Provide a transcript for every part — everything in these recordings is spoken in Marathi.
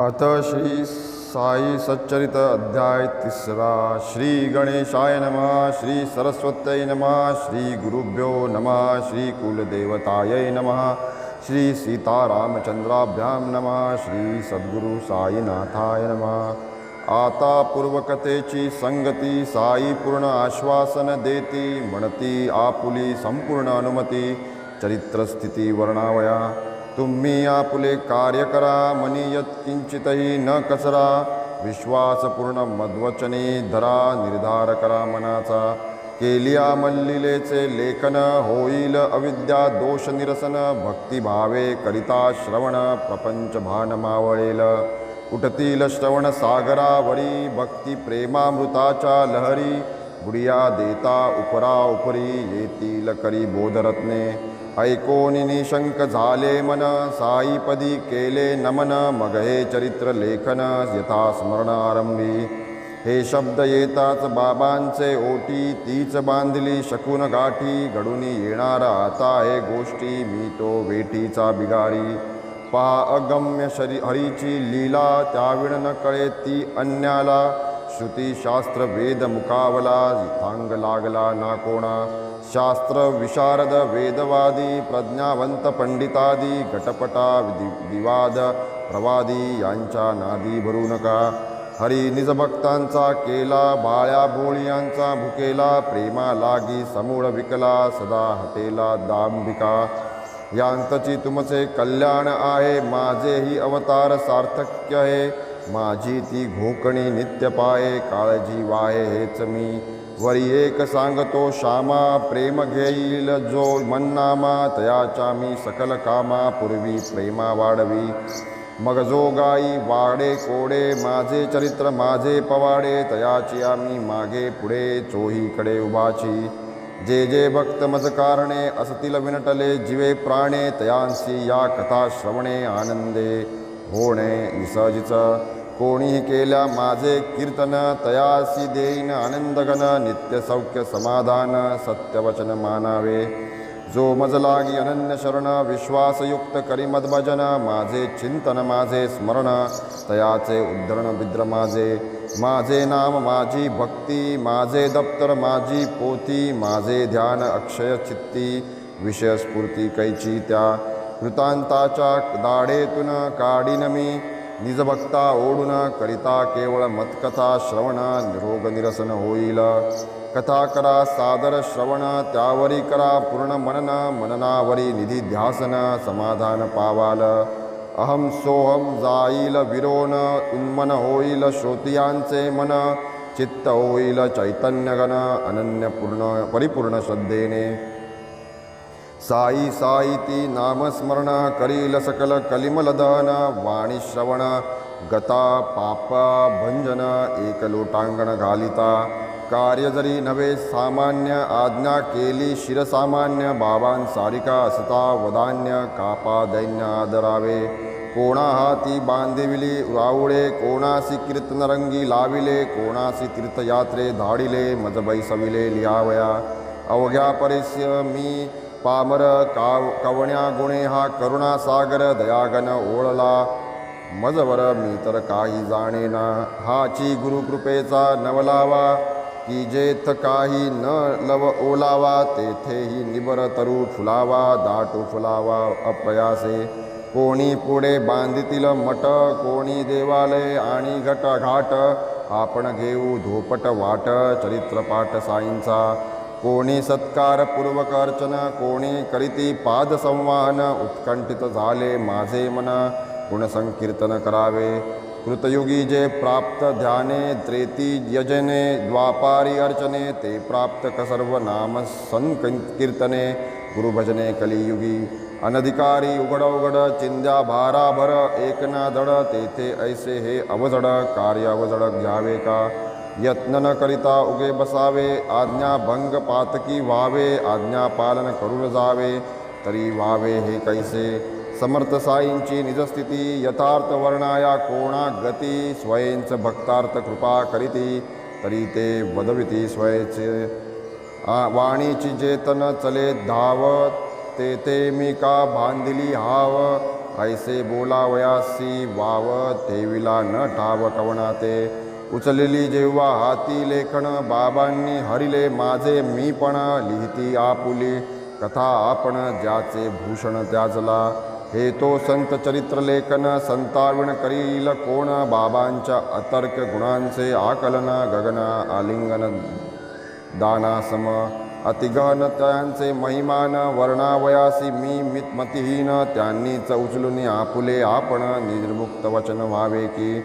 अथ श्री साई सच्चरित अध्याय तिसरा. श्री गणेशाय नमः श्री सरस्वत्यै नमः श्री गुरुभ्यो नमः श्री कुलदेवतायै नमः श्री सीतारामचंद्राभ्याम नमः श्री सद्गुरु साईनाथाय नमः। आता पूर्वकथेची संगती साई पूर्ण आश्वासन देती म्हणती आपुली संपूर्ण अनुमती चरित्रस्थिती वर्णावया। तुम्ही आपुले कार्य करा मनी यत्किंचितही न कचरा विश्वासपूर्ण मद्वचने धरा निर्धार करा मनाचा. केलिया मल्लिलेचे लेखन होईल अविद्या दोष निरसन भक्तिभावे करिता श्रवण प्रपंच भान मावळेल उठतील श्रवण सागरावरी भक्ती प्रेमामृताच्या लहरी बुडिया देता उपरा उपरी येतील करी बोधरत्ने. ऐकोन निशंक झाले मन साईपदी केले नमन मग हे चरित्र लेखन यथा आरंभी हे शब्द येताच बाबांचे ओटी तीच बांधली शकून गाठी घडून येणारा आता हे गोष्टी मी तो वेठीचा बिगारी। पहा अगम्य शरी हरीची लीला त्याविण न कळे ती अन्याला। श्रुती शास्त्र वेद मुकावला थांग लागला ना कोणा शास्त्र विशारद वेदवादी प्रज्ञावंत पंडितादी घटपटा विवाद प्रवादी यांच्या नादी भरू नका. हरी निजभक्तांचा केला बाळ्या बोळियांचा भुकेला प्रेमा लागी समूळ विकला सदा हटेला दांबिका यांतची तुमचे कल्याण आहे माझेही अवतार सार्थक्य आहे. माझी ती घोकणी नित्य पाये काळजी वाहे हेच मी. वरी एक सांगतो श्यामा प्रेम घेईल जो मन्नामा तयाच्या मी सकल कामा पूर्वी प्रेमा वाढवी. मग जो गाई वाडे कोडे माझे चरित्र माझे पवाडे तयाची आम्ही मागे पुढे चोहीकडे उभाची. जे जे भक्त मज कारणे असतील विनटले जीवे प्राणे तयांसी या कथा श्रवणे आनंदे. होणे निसजिच कोणीही केल्या माझे कीर्तन तयासी देईन आनंदगण नित्य सौख्य समाधान सत्यवचन मानावे. जो मजलागी अनन्य शरण विश्वासयुक्त करी मदभजन माझे चिंतन माझे स्मरण तयाचे उद्धरण बिद्र माझे. माझे नाम माझी भक्ती माझे दप्तर माझी पोती माझे ध्यान अक्षय चित्ती विषयस्फूर्ती कैची त्या कृतांताच्या दाढेतून काढीन मी निजभक्ता ओढून करिता केवळ मतकथा श्रवण निरोग निरसन होईल. कथा करा सादर श्रवण त्यावरी करा पूर्ण मनन मननावरी निधी ध्यासन समाधान पावाल. अहम सोहम जाईल विरोन उन्मन होईल श्रोतियांचे मन चित्त होईल चैतन्यगण अनन्यपूर्ण परिपूर्ण श्रद्धेने. साई साई ती नामस्मरण करील सकल कलिमलदाना वाणी श्रवण गता पापा भंजन एकलोटांगण घालिता। कार्य जरी नव्हे सामान्य आज्ञा केली शिरसामान्य बाबांसारिका असता वदान्य कापा दैन्य आदरावे। कोणा हाती बांधिविली रावळे कोणासी कीर्तनरंगी लाविले कोणासी तीर्थयात्रे धाडिले मजबैसविले लिहावया अवघ्या परिस्य मी पामर काव कवण्या गुणे हा करुणासागर दयागन ओळला. मजवर मी तर काही जाणेना हाची गुरुकृपेचा नवलावा. की जेथ काही न लव ओलावा तेथेही निबर तरू फुलावा दाटू फुलावा अप्रयासे. कोणी पुढे बांधितील मठ कोणी देवालय आणि घट घाट आपण घेऊ धोपट वाट चरित्रपाठ साईंचा. कोणी सत्कारपूर्वक अर्चन कोणी करीती पादसंवाहन उत्कंठित झाले माझे मन. गुणसंकीर्तन करावे. कृतयुगी जे प्राप्त ध्याने त्रेती यजने द्वापारी अर्चने ते प्राप्त कसर्व नाम संकीर्तने. गुरुभजने कलियुगी अनधिकारी उघड उघड चिंद्या भाराभर एकना धड तेथे ऐसे हे अवजड कार्य अवजड घ्यावे का? यत्न न करिता उगे बसावे आज्ञा भंग पातकी व्हावे आज्ञा पालन करून जावे तरी व्हावे हे कैसे? समर्थ साईंची निजस्थिती यथार्थ वर्णाया कोणा गती स्वयंच भक्तार्थ कृपा करीती तरी ते वदविती स्वयचे. वाणीची जेतन चले धाव ते मी का बांधिली हाव? ऐसे बोलावयासी वाव तेविला न ठाव कवणाते उचलेली जेव्हा हाती लेखन बाबांनी हरिले माझे मी पण लिहिती आपुली. कथा आपण ज्याचे भूषण त्याजला. हे तो संत चरित्र लेखन संताविण करील कोण? बाबांच्या अतर्क गुणांचे आकलन गगन आलिंगन दानासम. अतिगहन त्यांचे महिमान वर्णावयासी मी मित मतिहीन त्यांनीच उचलून आपुले आपण निर्मुक्त वचन व्हावे की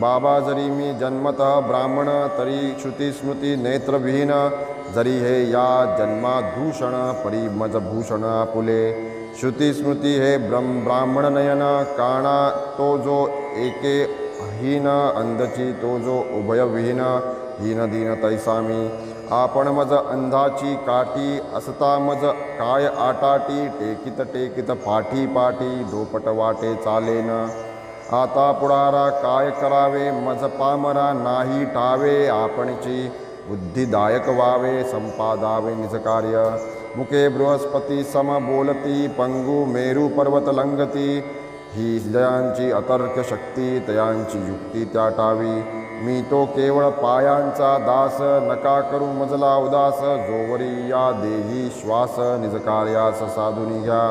बाबा जरी मी जन्मतः ब्राह्मण तरी श्रुतीस्मृती नेत्रविहीन जरी हे या जन्मादूषण परिमज भूषण आपुले श्रुतीस्मृती हे ब्रह्म ब्राह्मण नयन काणा तो जो एके हीन अंधची तो जो उभयविहीन हीन दीन तैसामी आपण मज अंधाची काठी असता मज काय आटाटी टेकित टेकित पाठी पाठी दोपट वाटे चालेन. आता पुढारा काय करावे? मज पामरा नाही ठावे आपणची बुद्धिदायक व्हावे संपादावे निजकार्य मुके बृहस्पती सम बोलती पंगू मेरू पर्वत लंगती. ही जयांची अतर्क शक्ती तयांची युक्ती त्या टावी मी तो केवळ पायांचा दास नका करू मजला उदास. जोवरी या देही श्वास निजकार्यास साधुनी घ्या.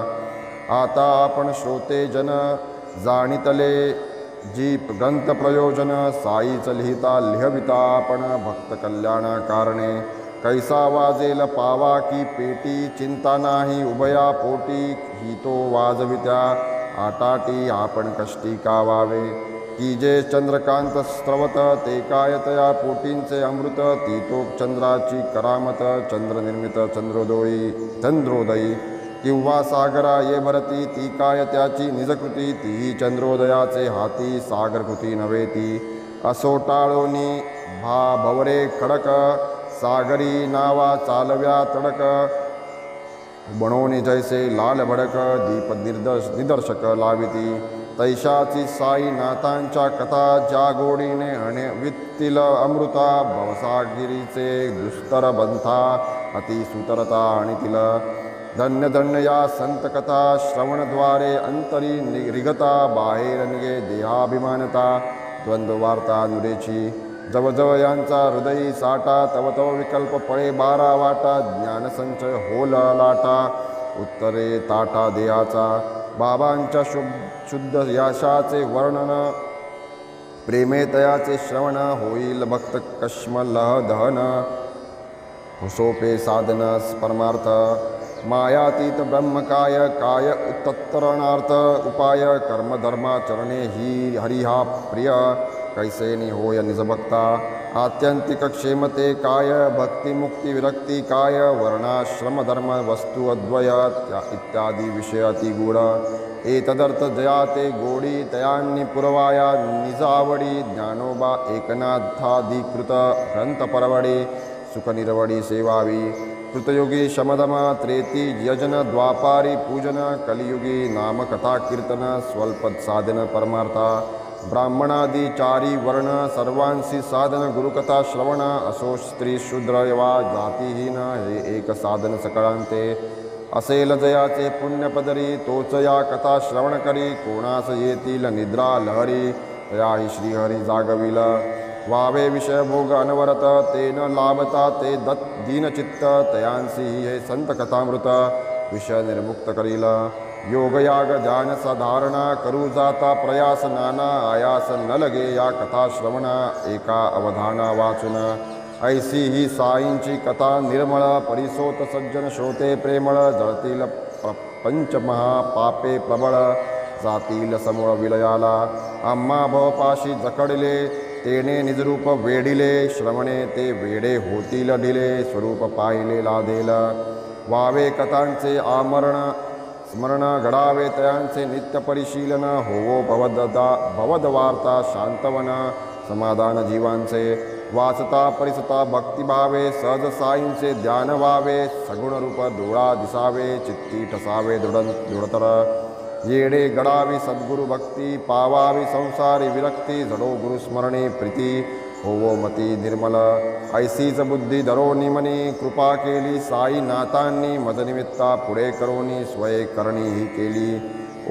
आता आपण श्रोते जन जाणितले जी ग्रंथ प्रयोजन साईच लिहिता लिहविता आपण भक्त कल्याण कारणे। कैसा वाजेल पावा की पेटी चिंता नाही उभया पोटी ही तो वाजवित्या आटाटी आपण कष्टी का वावे की जे चंद्रकांत स्त्रवत ते कायतया पोटींचे अमृत ती तो चंद्राची करामत चंद्रनिर्मित चंद्रोदयी चंद्रोदयी किंवा सागरा ये भरती ती काय त्याची निजकृती? ती चंद्रोदयाचे हाती सागरकृती नव्हे ती. असोटाळोनी भा भवरे खडक सागरी नावा चालव्या तडक. बणोनी जैसे लाल भडक दीप निर्दर्श निदर्शक लाविती तैशाची साई नाथांच्या कथा ज्या गोडीने हणे वित्तील अमृता भवसागिरीचे दुस्तर बंथा अति सुतरता आणि तिला धन्य धन्य या संतकथा श्रवणद्वारे अंतरी नि- रिगता बाहेर निगे देहाभिमानता द्वंद्ववार्ता नुरेची. जवजव यांचा हृदयी साठा तव तव विकल्प पळे बारा वाटा ज्ञानसंचय होल लाटा उत्तरे ताटा देहाचा. बाबांच्या शुभ शुद्ध यशाचे वर्णन प्रेमे तयाचे श्रवण होईल भक्त कश्मलह दहन हुसोपे साधन परमार्थ मायातीत ब्रह्मकाय काय उत्तरणार्थ उपाय कर्मधर्माचरणे ही हरिहा प्रिय। कैसेनी होय निजभक्ता। आत्यंतिक क्षेमते काय भक्तिमुक्ती विरक्ती काय वर्णाश्रमधर्म वस्तू अद्वय त्या इत्यादी विषय अतिगूढ एतदर्थ जया ते गोडी तयांनी पुरवाया, निजावडी ज्ञानोबा एकनाथाधिकृत ग्रंथपरवडी सुखनिरवडी सेवावी। कृतयुगी शमदम त्रेती यजन द्वापारी पूजन कलियुगी नामकथा कीर्तन स्वल्पद साधन परमार्था ब्राह्मणादी चारी वर्ण सर्वांशी साधन गुरुकथा श्रवण असो स्त्री शूद्र वा जातीहीन हे एक साधन सकळांते असेल जयाचे पुण्यपदरी तोच या कथा श्रवण करी कोणास येतील निद्रा लहरी। तया श्रीहरी जागविल। वावे विषय भोग अनवरत ते न लाभता ते दत् दीनचित्त तयांसी हे संत कथामृत विषय निर्मुक्त करील. योगयाग ध्यान साधारणा करू जाता प्रयास नाना आयास न लगे या कथा श्रवणा एका अवधाना वाचून. ऐसी ही साईंची कथा निर्मळ परिसोत सज्जन श्रोते प्रेमळ जळतील प्र पंचमहा पापे प्रबळ जातील समूळ विलयाला. आम्हा भवपाशी जकडले तेने निजरूप वेडिले श्रवणे ते वेडे होतील ढिले स्वरूप पाहिले लादेल. वावे कथांचे आमरण स्मरण घडावे तयांचे नित्य परिशीलन होवो भवददा भवदवार्ता शांतवन समाधान जीवांचे वाचता परिसता भक्तिभावे सहज साईंचे ध्यान व्हावे सगुण रूप डोळा दिसावे चित्ती ठसावे दृढ दृढतर. येणे गडावी सद्गुरु भक्ती पावावी संसारी विरक्ती जडो गुरुस्मरणे प्रीती। होवो मती निर्मल। ऐसीच बुद्धी धरो निमनी कृपा केली साई नातांनी मजनिमित्ता पुढे करोनी स्वय करणी ही केली।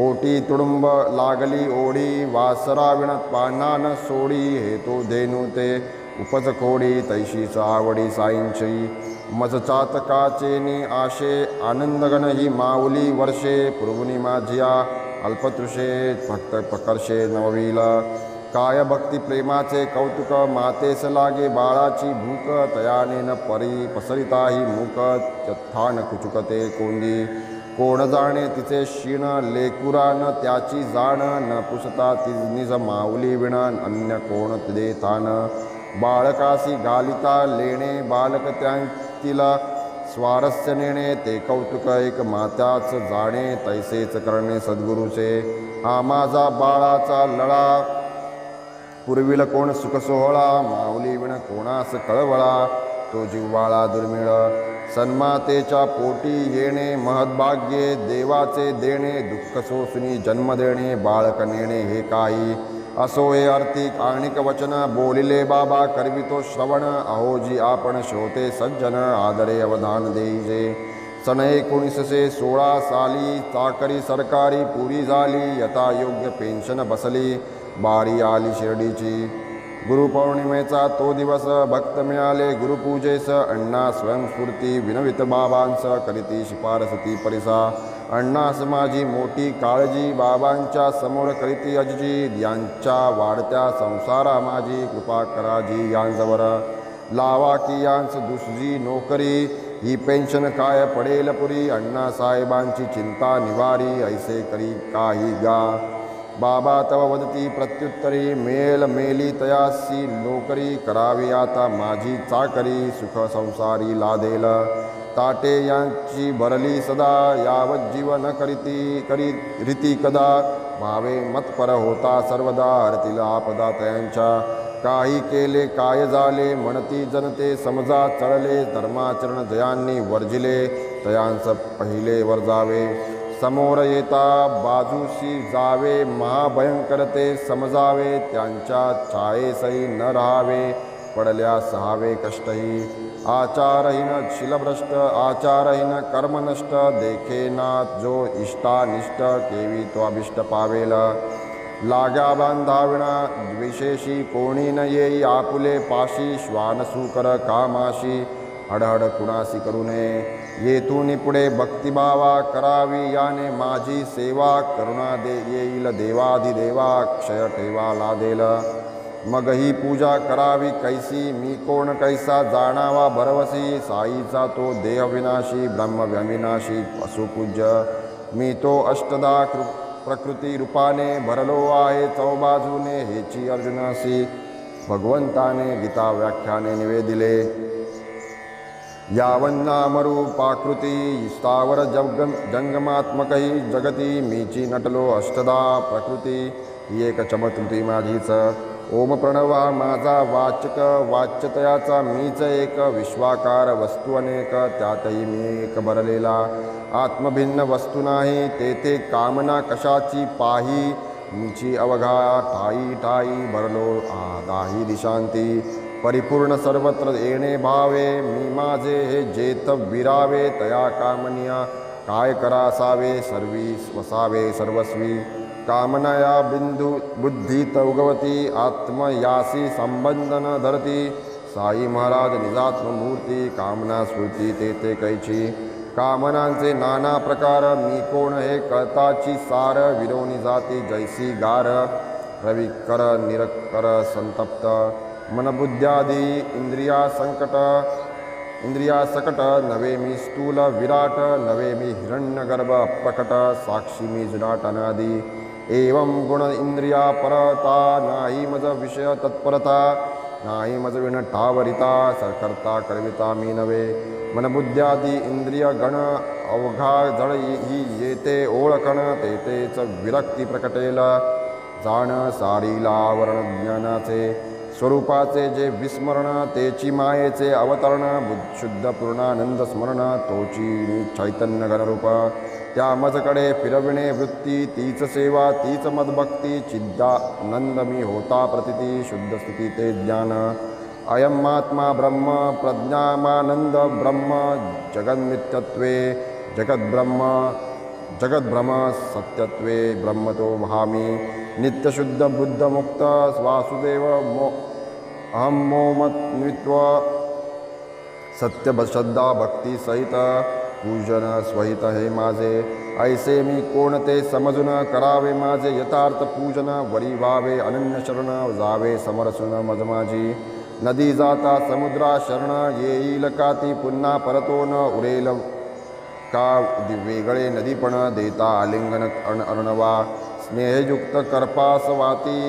ओटी तुडुंब लागली ओढी वासराविण पानान सोडी हे तो धेनू ते उपज खोडी तैशीच आवडी साईंची। मजचातकाचेनी आशे आनंदगण ही माऊली वर्षे पुरवणी माझिया अल्पतृषे भक्त प्रकर्षे नववील। काय भक्ती प्रेमाचे कौतुक मातेस लागे बाळाची भूक तयाने न परी पसरिता ही मूक चथान कुचुकते कोंडी। कोण जाणे तिचे क्षीण लेकुरा न त्याची जाण न पुसता ती निज माऊली विण अन्य कोण देतान। बाळकासी गालिता लेणे बालक त्यांतिला स्वारस्य नेणे ते कौतुक एक मात्याच जाणे तैसेच करणे सद्गुरूचे. हा माझा बाळाचा लळा. पूर्वील कोण सुखसोहळा माऊली विण कोणास कळवळा? तो जिव्हाळा दुर्मिळ. सन्मातेच्या पोटी येणे महद्भाग्ये देवाचे देणे दुःख सोसुनी जन्म देणे बाळक नेणे हे काही असो हे आर्थिक आणिक वचन बोलिले बाबा करवितो श्रवण अहोजी आपण श्रोते सज्जन आदरे अवधान देईजे. सन एकोणीसशे सोळा साली चाकरी सरकारी पुरी झाली यथा योग्य पेन्शन बसली बारी आली शिर्डीची. गुरुपौर्णिमेचा तो दिवस भक्त मिळाले गुरुपूजेस अण्णा स्वयंस्फूर्ती विनवित बाबांस करीती शिफारसती परिसा. अण्णास माझी मोठी काळजी बाबांच्या समोर करीती अजजी यांच्या वाढत्या संसारा माझी कृपा कराजी यांजवर लावा की यांस दुसरी नोकरी ही पेन्शन काय पडेल पुरी? अण्णा साहेबांची चिंता निवारी ऐसे करी काही गा बाबा तव वदती प्रत्युत्तरी मेल मेली तयासी नोकरी करावी आता माझी चाकरी सुख संसारी लादेल. ताटे यांची भरली सदा यावत जीवन न करीती करी रीती कदा. भावे मतपर होता सर्वदा हरतील आपदा तयांच्या. काही केले काय झाले म्हणती जनते समजा चळले धर्माचरण जयांनी वर्जिले. तयांस पहिले वर जावे समोर येता बाजूशी जावे महाभयंकर ते समजावे. त्यांच्या छायेसही न राहावे पडल्या सहावे कष्टही. आचारहीन शिलभ्रष्ट आचारहीन कर्मनष्ट देखेना जो इष्टानिष्ट केवी तो अभिष्ट पावेल। लाग्या बांधाविणा द्विशेषी कोणी न येई आपुले पाशी श्वानसूकर कामाशी हडहड कुणासी करू नये। येथून पुढे भक्तिभावा करावी याने माझी सेवा करुणा दे येईल देवाधिदेवा क्षय ठेवा लादेल। मग ही पूजा करावी कैसी मी कोण कैसा जाणावा भरवसी साईचा तो देहविनाशी ब्रह्मव्यविनाशी असुपूज्य मी तो अष्टदा कृ प्रकृती रूपाने भरलो आहे चौबाजूने हेची अर्जुनासी भगवंताने गीता व्याख्याने निवेदिले. यावन्नामरूपाकृती स्थावर जग जंगमात्मकही जगती मीची नटलो अष्टदा प्रकृती ही एक चमत्कृती माझीच. ओम प्रणवा माझा वाचक वाच्यतयाचा मीच एक विश्वाकार वस्तू अनेक त्यातही मी एक भरलेला आत्मभिन्न वस्तू नाही तेथे कामना कशाची पाही? मीची अवघा ठाई ठाई भरलो दाही दिशांती. परिपूर्ण सर्वत्र येणे भावे मी माझे हे जेथ विरावे तया कामनिया काय करासावे सर्वी वसावे सर्वस्वी. कामनाया बिंदू तौगवती आत्म आत्मयासी संबंधन धरती। साई महाराज निजात्ममूर्ती कामना स्मृती ते ते कैची। कामनांचे नाना प्रकार मी कोण हे कळताची सार। विरोनी जाती जैसी गार। रविकर निरकर संतप्त। मनबुद्ध्यादी इंद्रिया संकट। इंद्रिया सकट नवे मी स्थूल विराट। नवे मी हिरण्यगर्भ प्रकट। साक्षी मी जुनाट अनादी एवं गुण इंद्रिया परता नाही मज विषय तत्परता नाही मज विण ठावरिता सकर्ता करविता मी नवे मनबुद्ध्यादी इंद्रिय गण अवघा जळ ही येते ओळखण तेथेच विरक्ती प्रकटेल जाण सारीला वरण ज्ञानाचे स्वरूपाचे जे विस्मरण तेची मायेचे अवतरण बुद्ध शुद्ध पूर्णानंद स्मरण तोची चैतन्य घनरूप त्या मजकडे फिरविणे वृत्ती तीच सेवा तीच मदभक्ती चिद्दानंद मी होता प्रतिती शुद्ध स्थिती ते ज्ञान. अयम आत्मा ब्रह्म प्रज्ञामानंद ब्रह्म जगन्मित्यत्वे जगद्ब्रह्म जगद्ब्रह्म सत्यत्वे ब्रह्मतो वहामि नित्यशुद्ध बुद्धमुक्त वासुदेव मो अहं मोमत्वित्व सत्यश्रद्धा भक्ती सहित पूजन स्वहित हे माझे। ऐसे मी कोणते समजून करावे माझे यथार्थ पूजन वरी व्हावे अनन्य शरण जावे समरसून मज माझी नदी जाता समुद्रा शरण येईल का ती पुन्हा परतो न उरेल। का वेगळे नदीपण देता आलिंगन अण अर्णवा स्नेहयुक्त कर्पासवाती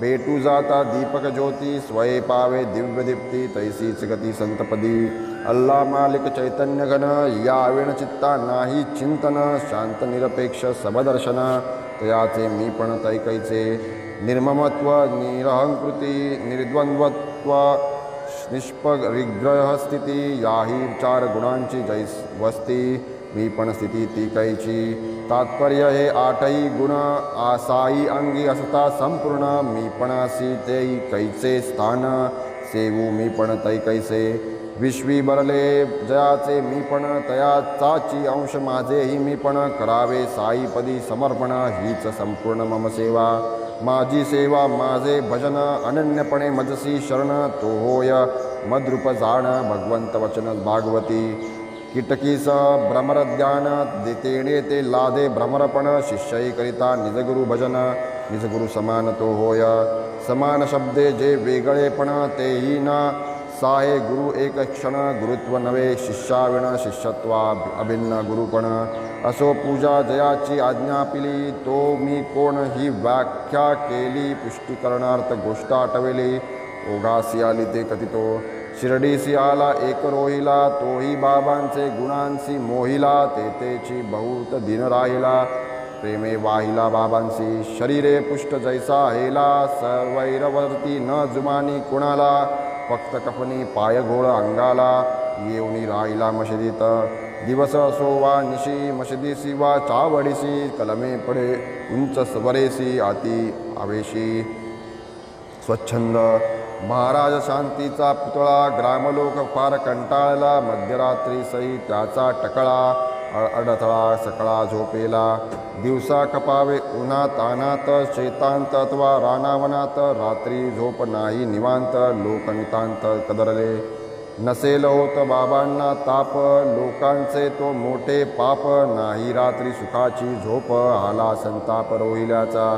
भेटू जाता दीपक ज्योती स्वय पावे दिव्य दीप्ती तैसीच गती संतपदी अल्ला मालिक चैतन्य घन यावेण चित्ता नाही चिंतन शांत निरपेक्ष समदर्शन तयाचे मी पण तैकैचे निर्ममत्व निरहंकृती निर्द्वंद्वत्व निष्परिग्रह स्थिती याही चार गुणांची जैस वस्ती मी पण स्थिती ती कैची तात्पर्य हे आठही गुण आसाई अंगी असता संपूर्ण मी पणासी तेई कैचे स्थान सेवू मी पण तै कैसे. विश्वी बरले जयाचे मी पण तयाचाची अंश माझेही मी पण करावे साईपदी समर्पण हीच संपूर्ण मम सेवा. माझी सेवा माझे भजन अनन्यपणे मजसी शरण तो होय मद्रुप जाण भगवंत वचन भागवती. कीटकीस भ्रमरज्ञान देतेणे ते लादे भ्रमरपण शिष्यईकरिता निजगुरु भजन निजगुरु समान तो होय। समान शब्दे जे वेगळेपण तेही ना साहे गुरु एक क्षण गुरुत्व नवे शिष्याविण शिष्यत्वा अभिन्न गुरुपण। असो पूजा जयाची आज्ञा पिली तो मी कोण ही व्याख्या केली पुष्टीकरणार्थ गोष्ट आटविली। ओघासी आली ते कथितो। शिर्डीसी आला एक रोहिला तोही बाबांचे गुणांसी मोहिला तेतेची बहुत दिन राहिला. प्रेमे वाहिला बाबांसी शरीरे पुष्ट जैसा हेला सर्वैरवरती न जुमानी कुणाला फक्त कफनी पायघोळ अंगाला येऊनी राहिला मशिदीत. दिवस असो वा निशी मशिदीसी वा चावडीसी कलमे पडे उंच स्वरेसी आती आवेशी. स्वच्छंद महाराज शांतीचा पुतळा ग्रामलोक फार कंटाळला मध्यरात्री सई त्याचा टकळा अडथळा सकळा झोपेला. दिवसा खपावे उन्हात तानात शेतांत अथवा रानावनात रात्री झोप नाही निवांत लोकनितांत कदरले. नसेल होत बाबांना ताप लोकांचे तो मोठे पाप नाही रात्री सुखाची झोप आला संताप रोहिल्याचा.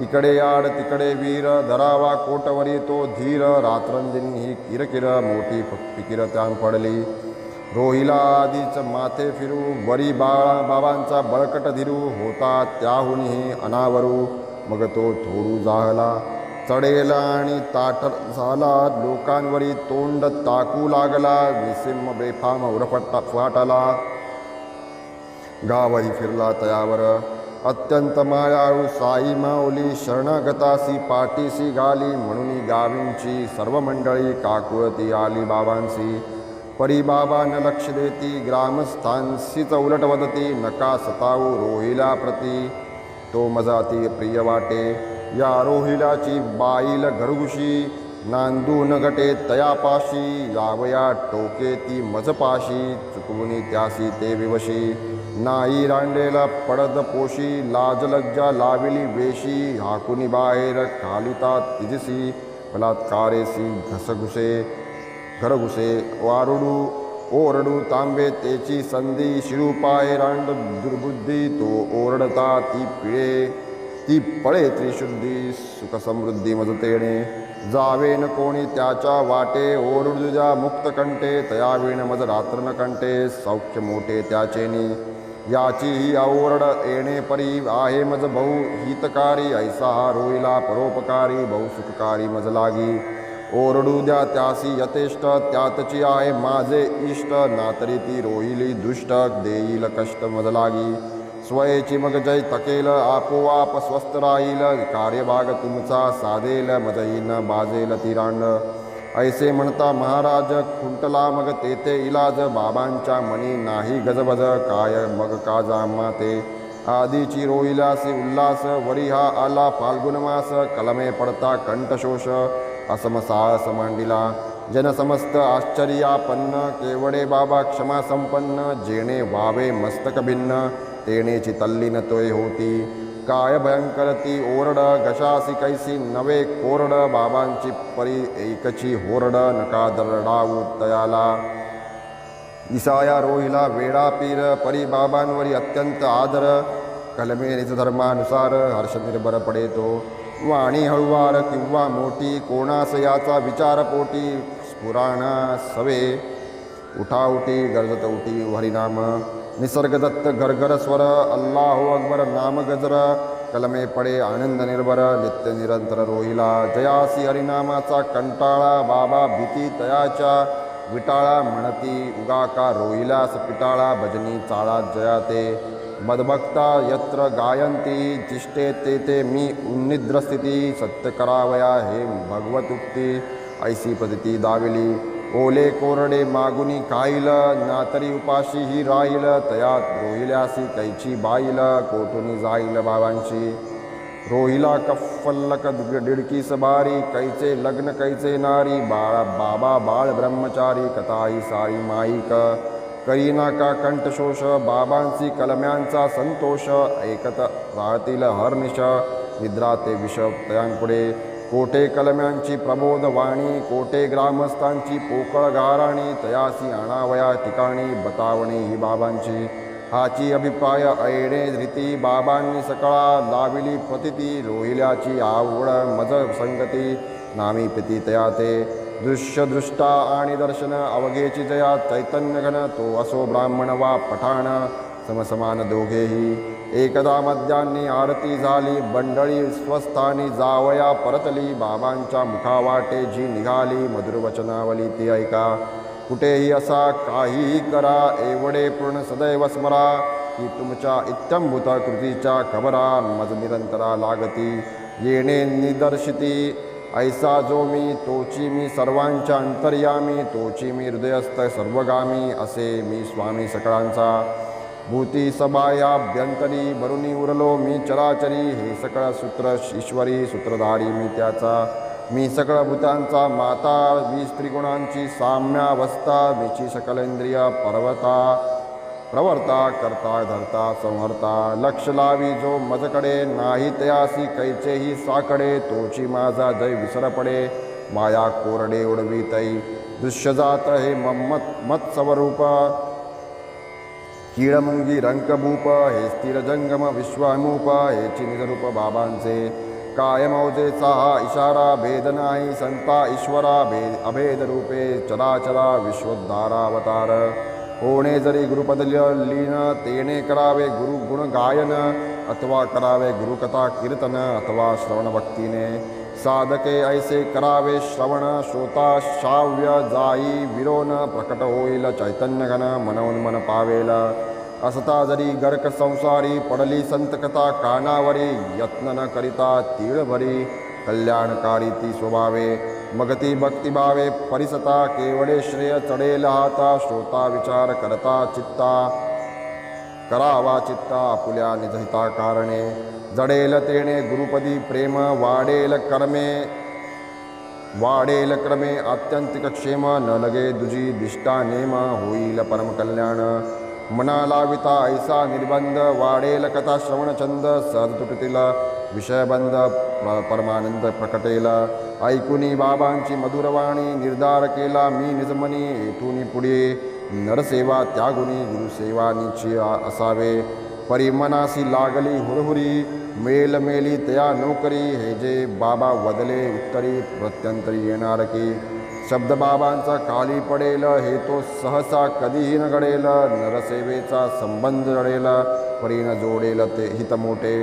इकडे आड तिकडे वीर धरावा कोटवरी तो धीर. रात्रंदिनी ही किरकिर मोठी पिकिर त्यान पडली. रोहिला आधीच माथे फिरू वरी बाळा बाबांचा बळकट धीरू. होता त्याहूनही अनावरू मग तो थोडू जाहला. चढेला आणि ताट झाला लोकांवरी तोंड ताकू लागला. विसिम बेफाम उरफटा फाटला गावही फिरला तयावर. अत्यंत मायाळू साई माऊली शरणागतासी पाटीसी गाली म्हणून गावींची सर्व मंडळी काकुळती आली बाबांसी. परी बाबा न लक्ष देती ग्रामस्थांसीच उलट वदती नका सताऊ रोहिला प्रती. तो मजाती प्रिय वाटे या रोहिलाची बाईल घरगुशी नांदू न गटे तयापाशी यावया टोके ती मजपाशी चुकवुनी त्यासी ते विवशी नाही रांडेला पडद पोशी लाजलज्जा लाविली वेशी हाकुनी बाहेर खालिता तिजसी बलात्कारेसी घसघुसे घरघुसे वारुडू ओरडू तांबे तेची संधी शिरूपाय रांड दुर्बुद्धी तो ओरडता ती पिळे ती पळे त्रिशुद्धी सुखसमृद्धी मजतेणे. जावे न कोणी त्याच्या वाटे ओरडुजा मुक्त कंटे तयावीण मज रात्र न कंटे सौख्य मोठे त्याचेनी. याची ही आवरड येणे परी आहे मज बहु हितकारी ऐसा हा रोईला परोपकारी बहु सुखकारी मज लागी. ओरडू द्या त्यासी यथेष्ट त्यातची आहे माझे इष्ट. नातरी ती रोहिली दुष्ट देईल कष्ट मज लागी. स्वयची मग जय तकेल आपोआप स्वस्त राहील. कार्यभाग तुमचा साधेल मजईन बाजेल तिरांड. ऐसे म्हणता महाराज खुंटला मग तेथे इलाज. बाबांच्या मनी नाही गजबज काय मग का जामा ते आधीची रोहिलासी उल्हास वरी हा आला फाल्गुन मास कलमे पडता कंठशोष असमसाळस मांडिला. जनसमस्त आश्चर्यापन्न केवडे बाबा क्षमा संपन्न जेणे वावे मस्तक भिन्न तेणेची तल्लीन तोय होती. काय भयंकर ती ओरड गशासी कैसी नवे कोरड बाबांची परी एकची होरड नका दरडावू तयाला इसाया रोहिला वेडा पीर परी बाबांवरी अत्यंत आदर। कलमे धर्मानुसार हर्ष निर्भर पडे तो वाणी हळुवार किंवा मोठी कोणास याचा विचार पोटी स्फुराणा सवे उठाउटी गरजत उठी हरिनाम। निसर्गदत्त घरघर स्वर अल्लाहो अकबर नाम गजर कलमे पडे आनंद निर्भर नित्य निरंतर रोहिला जयासी हरिनामाचा कंटाळा बाबा भीती तयाच्या विटाळा म्हणती उगा का रोहिलास पिटाळा भजनी चाळा जयाते मदभक्ता यत्र गायंती जिष्टे ते ते मी उन्निद्रस्थिती सत्य करावया हे भगवतुक्ती ऐसी पद्धती दाविली. ओले कोरडे मागुनी काईल नातरी उपाशी ही राहील तयात रोहिल्यासी कैची बाईल कोठून जाईल बाबांशी. रोहिला कफल्लक डिडकी सबारी कैचे लग्न कैचे नारी बाळा बाबा बाळ ब्रह्मचारी कथाही सारी माईक. करीना का कंठशोष बाबांची कलम्यांचा संतोष ऐकत राहतील हरनिश निद्रा ते विष तयांपुढे कोटे कलम्यांची प्रबोधवाणी कोटे ग्रामस्थांची पोकळ गाराणी तयासी आणावया ठिकाणी बतावणी ही बाबांची. हाची अभिप्राय ऐणे रीती बाबांनी सकळा लाविली प्रतिती रोहिल्याची आवड मज संगती. नामी पिती तया ते. दृश्य दृष्टा आणि दर्शन अवघेची जया चैतन्य घन तो असो ब्राह्मण वा पठाण. समसमान दोघेही. एकदा मध्यान्नी आरती झाली बंडळी स्वस्थानी जावया परतली. बाबांच्या मुखावाटे जी निघाली मधुरवचनावली ती ऐका. कुठेही असा काहीही करा एवढे पूर्ण सदैव स्मरा की तुमच्या इत्यंभूत कृतीच्या खबरा मज निरंतरा लागती. येणे निदर्शिती. ऐसा जो मी तोची मी सर्वांच्या अंतर्यामी तोची मी हृदयस्थ सर्वगामी असे मी स्वामी सकळांचा भूती सभायाभ्यंतरी भरुणी उरलो मी चराचरी हे सकळ सूत्र ईश्वरी सूत्रधारी मी त्याचा. मी सकळ भूतांचा माता मी त्रिगुणांची साम्यावस्था मीची सकलेंद्रिय पर्वता. प्रवर्ता करता धरता संहर्ता. लक्ष लावी जो मजकडे नाही तयासी कैचेही साकडे तोची माझा जय विसर पडे माया कोरडे उडवी तै दृश्य जात हे मम्मत मत्स्वरूप. कीडमुंगी रंकभूप हे स्थिरजंगम विश्वामूप हे निजरूप बाबांचे कायमौजेचा हा इशारा भेद नाही संता ईश्वरा भेद अभेद रूपे चराचरा विश्वोद्धारावतार। होणे जरी गुरुपदल्य लीन तेने करावे गुरु गुण गायन अथवा करावे गुरुकथा कीर्तन अथवा श्रवण भक्तीने साधके ऐसे करावे श्रवण श्रोता श्राव्य जाई विरोन प्रकट होईल चैतन्य घन मनवून मन पावेल। असता जरी गर्क संसारी पडली संतकथा कानावरी यत्न न करिता तीळभरी कल्याणकारी ती स्वभावे मग ती भक्तिभावे परिसता केवडे श्रेय चढेल हाता श्रोता विचार करता चित्ता करावा चित्ता आपुल्या निजहिता कारणे। जडेल तेणे गुरुपदी प्रेम वाढेल कर्मे वाढेल क्रमे आत्यंतिक क्षेम न लगे दुजी दिष्टा नेम होईल परमकल्याण मना लाविता ऐसा निर्बंध वाढेल कथा श्रवण छंद सहज तुटतील विषयबंध परमानंद प्रकटेल. ऐकुनी बाबांची मधुरवाणी निर्धार केला मी निजमनी येथून पुढे नरसेवा त्यागुनी गुरुसेवा निची असावे. परिमनासी लागली हुरहुरी मेल मेली तया नोकरी हे जे बाबा वदले उत्तरी प्रत्यंतरी येणार की शब्द बाबांचा खाली पडेल हे तो सहसा कधीही न घडेल नरसेवेचा संबंध जडेल परीन जोडेल ते हित मोठे.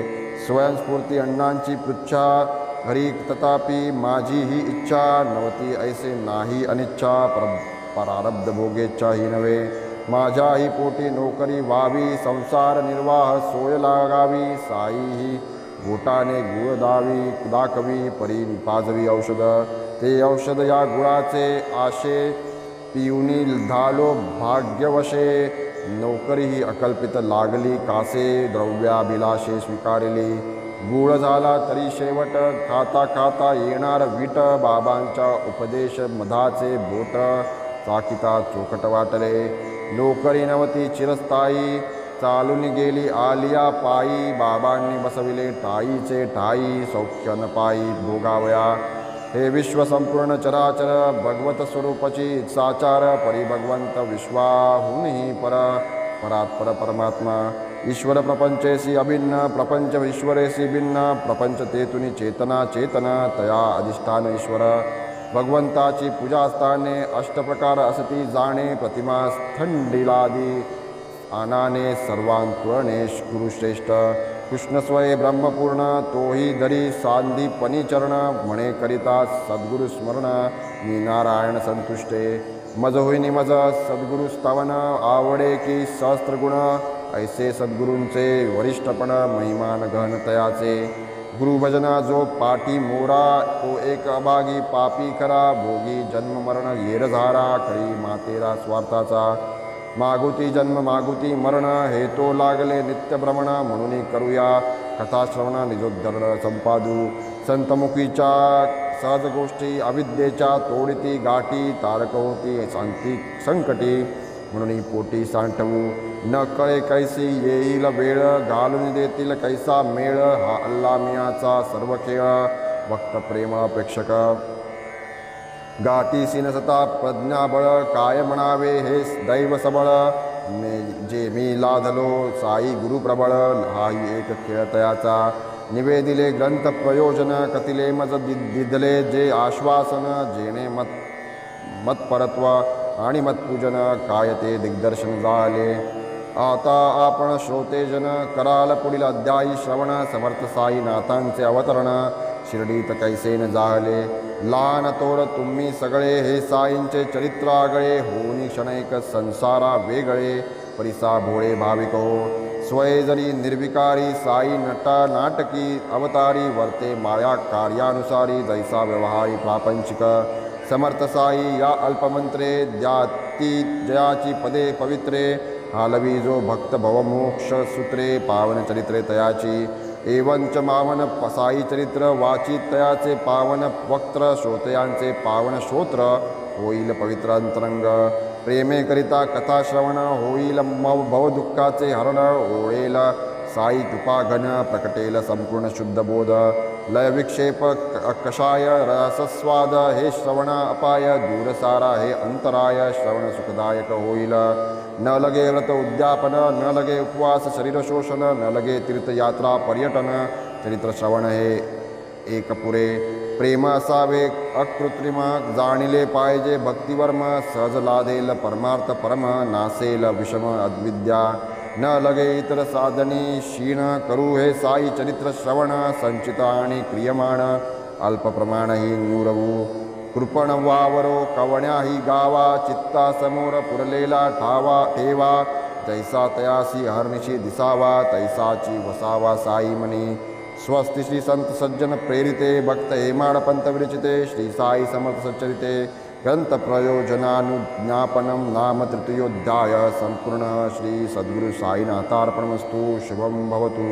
स्वयंस्फूर्ती अण्णांची पृच्छा हरी तथापि माझी ही इच्छा नवती ऐसे नाही अनिच्छा पर प्रारब्ध भोगेच्छा ही नव्हे. माझ्याही पोटी नोकरी व्हावी संसार निर्वाह सोय लागावी साई ही गोटाने गुळ दावी दाखवी परी पाजवी औषध. ते औषध या गुळाचे आशे पियुनी धालो भाग्यवशे. नोकरी ही अकल्पित लागली कासे द्रव्याभिलाषे स्वीकारली. गुळ झाला तरी शेवट खाता खाता येणार विट बाबांच्या उपदेश मधाचे बोट. चाकिता चोखट वाटले. लोकरी नवती चिरस्थायी. चालून गेली आलिया पायी. बाबांनी बसविले ठाईचे ठाई सौख्य न पायी भोगावया. हे विश्व संपूर्ण चराचर भगवत स्वरूपाची साचार. परिभगवंत विश्वाहुनी पर परात्पर परमात्मा. ईश्वर प्रपंचेसी अभिन्न प्रपंच ईश्वरेसी भिन्न प्रपंच तेतुनी चेतना चेतना तया अधिष्ठान ईश्वर. भगवंताची पूजास्थाने अष्टप्रकार असती जाणे प्रतिमा स्थंडिलादी आनाने सर्वांतुळणेश गुरुश्रेष्ठ कृष्णस्वय ब्रह्मपूर्ण तोही दरी सांदी चरण म्हणे करिता सद्गुरु स्मरण मी नारायण संतुष्टे। मज होईनी मज सद्गुरु स्तवन आवडे की सहस्त्रगुण। ऐसे सद्गुरूंचे वरिष्ठपण महिमान गहनतयाचे तयाचे। गुरुभजना जो पाटी मोरा तो एक अभागी पापी करा भोगी जन्म मरण येर झारा कळी मातेरा स्वार्थाचा. मागुती जन्म मागुती मरण हे तो लागले नित्यभ्रमण म्हणून करूया कथाश्रवण निजोद्धरण संपादू. संतमुखीच्या सहज गोष्टी अविद्येच्या तोडिती गाठी तारक होती शांती संकटी म्हणून पोटी सांठवू. न कळे कैसी येईल वेळ घालून देतील कैसा मेळ हा अल्ला मियाचा सर्व खेळ भक्त प्रेम प्रेक्षक गाठी सिनसता प्रज्ञाबळ काय म्हणावे हे दैव सबळ. मे जे मी लाधलो साई गुरुप्रबळ हाही एक खेळ तयाचा. निवेदिले ग्रंथ प्रयोजन कथिले मज दि- दिदले जे आश्वासन जेणे मत मतपरत्व आणि मतपूजन काय ते दिग्दर्शन झाले. आता आपण श्रोतेजन कराल पुढील अध्यायी श्रवण समर्थ साईनाथांचे अवतरण. शिर्डीत कैसेन जाहले लहान तोर तुम्ही सगळे हे साईंचे चरित्र आगळे होनी क्षणैक संसारा वेगळे. परिसा भोळे भाविक हो स्वय जरी निर्विकारी साई नटा नाटकी अवतारी वर्ते माया कार्यानुसारी जैसा व्यवहारी प्रापंचिक. समर्थ साई या अल्पमंत्रे द्याती जयाची पदे पवित्रे. हालवी जो भक्त भवमोक्ष सूत्रे पावन चरित्रे तयाची। एवंच मावन साई चरित्र वाची तयाचे पावन वक्त्र श्रोतयांचे पावन श्रोत्र होईल पवित्र अंतरंग प्रेमे करिता कथा श्रवण होईल मव भवदुःखाचे हरण ओळेल साई कृपाघन प्रकटेल संपूर्ण शुद्ध बोध। लय विक्षेप क- कषाय रसस्वाद हे श्रवण अपाय दूरसारा हे अंतराय श्रवण सुखदायक होईल। न लगे व्रत उद्यापन न लगे उपवास शरीर शोषण न लगे तीर्थयात्रा पर्यटन. चरित्र श्रवण हे एक पुरे प्रेम असावे अकृत्रिम. जाणिले पाहिजे भक्तिवर्म. सहज लादेल परमार्थ परम. नासेल विषम अद्विद्या. न लगे इतर साधनी. क्षीण करू हे साई चरित्र श्रवण. संचित आणि क्रियमाण अल्पप्रमाणही न्यूरवू कृपण वावरो कवण्याही गावा चित्ता समोर पुरलेला ठावा ठेवा. जैसा तयासी हरनिशी दिसावा तैसाची वसावा साई मनी. स्वस्ति श्री संत सज्जन प्रेरिते भक्त हेमाड पंत विरचिते श्री साई समर्थ सच्चरिते. ग्रंथ प्रयोजनानुज्ञापनम नाम तृतीयोध्याय. संपूर्ण श्री सद्गुरु साईनाथार्पणमस्तु शुभम भवतु.